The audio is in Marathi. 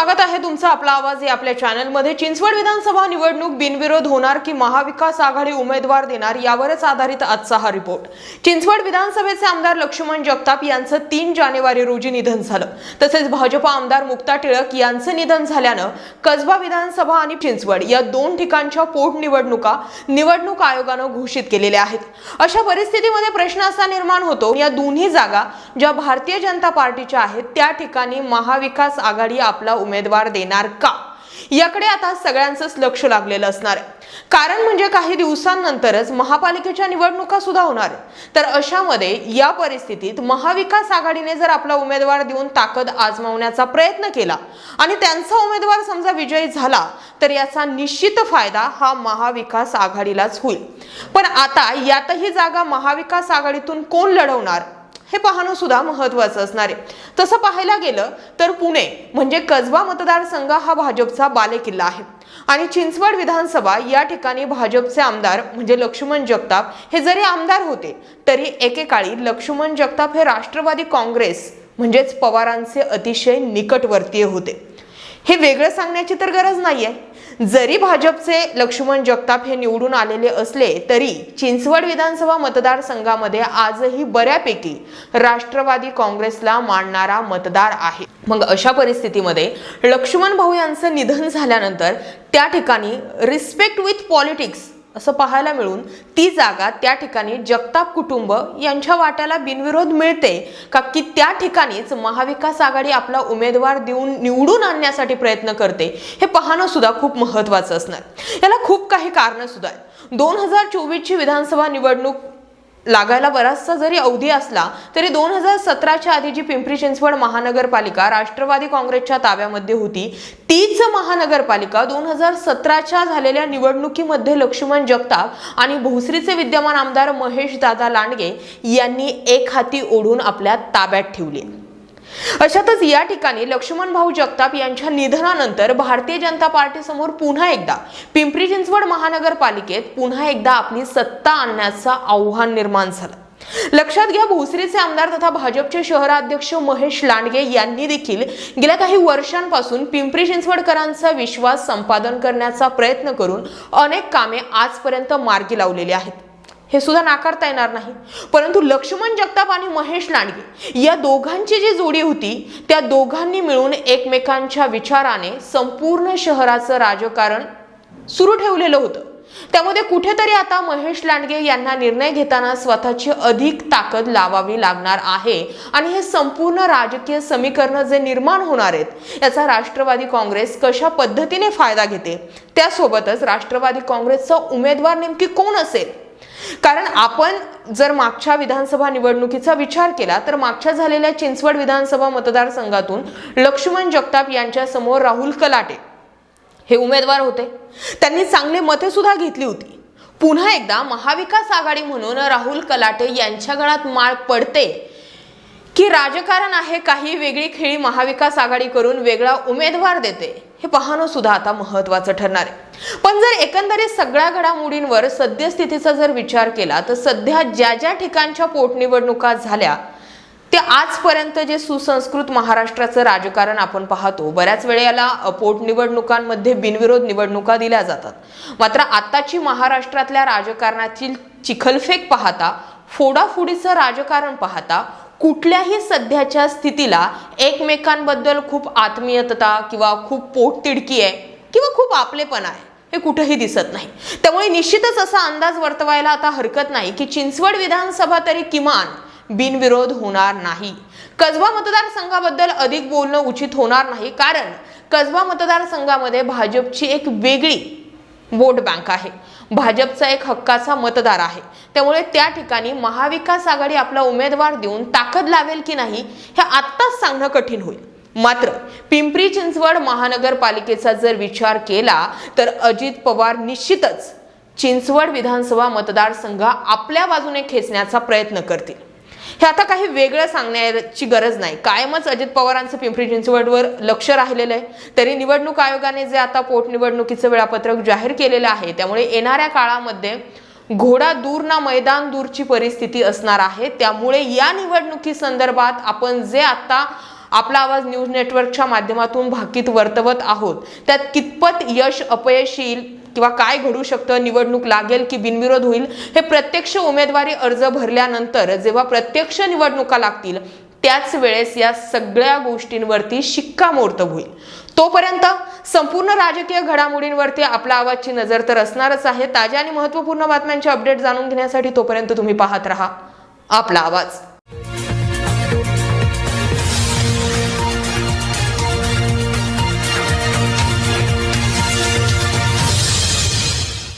स्वागत आहे तुमचा आपला आवाज या आपल्या चॅनलमध्ये. चिंचवड विधानसभा निवडणूक बिनविरोध होणार की महाविकास आघाडी उमेदवार देणार यावरच आधारित आजचा हा रिपोर्ट. चिंचवड विधानसभेचे आमदार लक्ष्मण जगताप यांचं तीन जानेवारी रोजी निधन झालं. तसेच भाजपा आमदार मुक्ता टिळक यांचं निधन झाल्यानं कसबा विधानसभा आणि चिंचवड या दोन ठिकाणच्या पोटनिवडणुका निवडणूक आयोगानं घोषित केलेल्या आहेत. अशा परिस्थितीमध्ये प्रश्न असा निर्माण होतो या दोन्ही जागा ज्या भारतीय जनता पार्टीच्या आहेत त्या ठिकाणी महाविकास आघाडी आपला उमेदवार देणार का? याकडे आता सगळ्यांचंच लक्ष लागलेलं असणार आहे. कारण म्हणजे काही दिवसांनंतरच महापालिकेच्या निवडणुका सुद्धा होणार तर अशामध्ये या परिस्थितीत महाविकास आघाडीने जर आपला उमेदवार देऊन ताकद आजमावण्याचा प्रयत्न केला आणि त्यांचा उमेदवार समजा विजयी झाला तर याचा निश्चित फायदा हा महाविकास आघाडीलाच होईल. पण आता यातही जागा महाविकास आघाडीतून कोण लढवणार? हे पाहणं सुद्धा महत्वाचं असणार आहे. तसं पाहायला गेलं तर पुणे म्हणजे कसबा मतदारसंघ हा भाजपचा बालेकिल्ला आहे. आणि चिंचवड विधानसभा या ठिकाणी भाजपचे आमदार म्हणजे लक्ष्मण जगताप हे जरी आमदार होते तरी एकेकाळी लक्ष्मण जगताप हे राष्ट्रवादी काँग्रेस म्हणजेच पवारांचे अतिशय निकटवर्तीय होते. हे वेगळं सांगण्याची तर गरज नाही आहे जरी भाजपचे लक्ष्मण जगताप हे निवडून आलेले असले तरी चिंचवड विधानसभा मतदारसंघामध्ये आजही बऱ्यापैकी राष्ट्रवादी काँग्रेसला मानणारा मतदार आहे. मग अशा परिस्थितीमध्ये लक्ष्मण भाऊ यांचं निधन झाल्यानंतर त्या ठिकाणी रिस्पेक्ट विथ पॉलिटिक्स असं पाहायला मिळून ती जागा त्या ठिकाणी जगताप कुटुंब यांच्या वाट्याला बिनविरोध मिळते का की त्या ठिकाणीच महाविकास आघाडी आपला उमेदवार देऊन निवडून आणण्यासाठी प्रयत्न करते? हे पाहणं सुद्धा खूप महत्वाचं असणार. याला खूप काही कारणं सुद्धा आहेत. दोन हजार चोवीसची विधानसभा निवडणूक लागायला बराचसा जरी अवधी असला तरी दोन हजार सतराच्या आधी जी पिंपरी चिंचवड महानगरपालिका राष्ट्रवादी काँग्रेसच्या ताब्यामध्ये होती तीच महानगरपालिका दोन हजार सतराच्या झालेल्या निवडणुकीमध्ये लक्ष्मण जगताप आणि भोसरीचे विद्यमान आमदार महेश दादा लांडगे यांनी एक हाती ओढून आपल्या ताब्यात ठेवली. अशातच या ठिकाणी लक्ष्मण भाऊ जगताप यांच्या निधनानंतर भारतीय जनता पार्टी समोर पुन्हा एकदा पिंपरी चिंचवड महानगरपालिकेत पुन्हा एकदा आपली सत्ता आणण्याचं आव्हान निर्माण झालं. लक्षात घ्या भोसरीचे आमदार तथा भाजपचे शहराध्यक्ष महेश लांडगे यांनी देखील गेल्या काही वर्षांपासून पिंपरी चिंचवडकरांचा विश्वास संपादन करण्याचा प्रयत्न करून अनेक कामे आजपर्यंत मार्गी लावलेली आहेत. हे सुद्धा नाकारता येणार नाही. परंतु लक्ष्मण जगताप आणि महेश लांडगे या दोघांची जी जोडी होती त्या दोघांनी मिळून एकमेकांच्या विचाराने संपूर्ण शहराचं राजकारण सुरू ठेवलेलं होतं. त्यामध्ये कुठेतरी आता महेश लांडगे यांना निर्णय घेताना स्वतःची अधिक ताकद लावावी लागणार आहे आणि हे संपूर्ण राजकीय समीकरण जे निर्माण होणार आहेत याचा राष्ट्रवादी काँग्रेस कशा पद्धतीने फायदा घेते? त्यासोबतच राष्ट्रवादी काँग्रेसचा उमेदवार नेमकी कोण असेल? कारण आपण जर मागच्या विधानसभा निवडणुकीचा विचार केला तर मागच्या झालेल्या चिंचवड विधानसभा मतदारसंघातून लक्ष्मण जगताप यांच्या समोर राहुल कलाटे हे उमेदवार होते. त्यांनी चांगले मते सुद्धा घेतली होती. पुन्हा एकदा महाविकास आघाडी म्हणून राहुल कलाटे यांच्या गळात माळ पडते की राजकारण आहे काही वेगळी खेळी महाविकास आघाडी करून वेगळा उमेदवार देते. हे पाहणं सुद्धा आता महत्वाचं ठरणार आहे. पण जर एकंदरीत सगळ्या घडामोडींवर सद्यस्थितीचा जर विचार केला तर सध्या ज्या ज्या ठिकाणच्या पोटनिवडणुका झाल्या ते आजपर्यंत जे सुसंस्कृत महाराष्ट्राचं राजकारण आपण पाहतो बऱ्याच वेळेला पोटनिवडणुकांमध्ये बिनविरोध निवडणुका दिल्या जातात. मात्र आताची महाराष्ट्रातल्या राजकारणातील चिखलफेक पाहता फोडाफोडीचं राजकारण पाहता कुठल्याही सध्याच्या स्थितीला एकमेकांबद्दल खूप आत्मीयता किंवा खूप पोटतिडकी आहे किंवा खूप आपलेपण आहे हे कुठेही दिसत नाही. त्यामुळे निश्चितच असा अंदाज वर्तवायला आता हरकत नाही की चिंचवड विधानसभा तरी किमान बिनविरोध होणार नाही. कसबा मतदारसंघाबद्दल अधिक बोलणं उचित होणार नाही कारण कसबा मतदारसंघामध्ये भाजपची एक वेगळी वोट बँक आहे. भाजपचा एक हक्काचा मतदार आहे. त्यामुळे त्या ठिकाणी महाविकास आघाडी आपला उमेदवार देऊन ताकद लावेल की नाही हे आत्ताच सांगणं कठीण होईल. मात्र पिंपरी चिंचवड महानगरपालिकेचा जर विचार केला तर अजित पवार निश्चितच चिंचवड विधानसभा मतदारसंघ आपल्या बाजूने खेचण्याचा प्रयत्न करतील. हे आता काही वेगळं सांगण्याची गरज नाही. कायमच अजित पवारांचं पिंपरी चिंचवडवर लक्ष राहिलेलं आहे. तरी निवडणूक आयोगाने जे आता पोटनिवडणुकीचं वेळापत्रक जाहीर केलेलं आहे त्यामुळे येणाऱ्या काळामध्ये घोडा दूर ना मैदान दूरची परिस्थिती असणार आहे. त्यामुळे या निवडणुकी संदर्भात आपण जे आता आपला आवाज न्यूज नेटवर्कच्या माध्यमातून भाकीत वर्तवत आहोत त्यात कितपत यश अपयश येईल किंवा काय घडू शकतं निवडणूक लागेल की बिनविरोध होईल हे प्रत्यक्ष उमेदवारी अर्ज भरल्यानंतर जेव्हा प्रत्यक्ष निवडणुका लागतील त्याच वेळेस या सगळ्या गोष्टींवरती शिक्कामोर्तब होईल. तोपर्यंत संपूर्ण राजकीय घडामोडींवरती आपला आवाजची नजर तर असणारच आहे. ताज्या आणि महत्त्वपूर्ण बातम्यांचे अपडेट जाणून घेण्यासाठी तोपर्यंत तुम्ही पाहत राहा. आपला आवाज.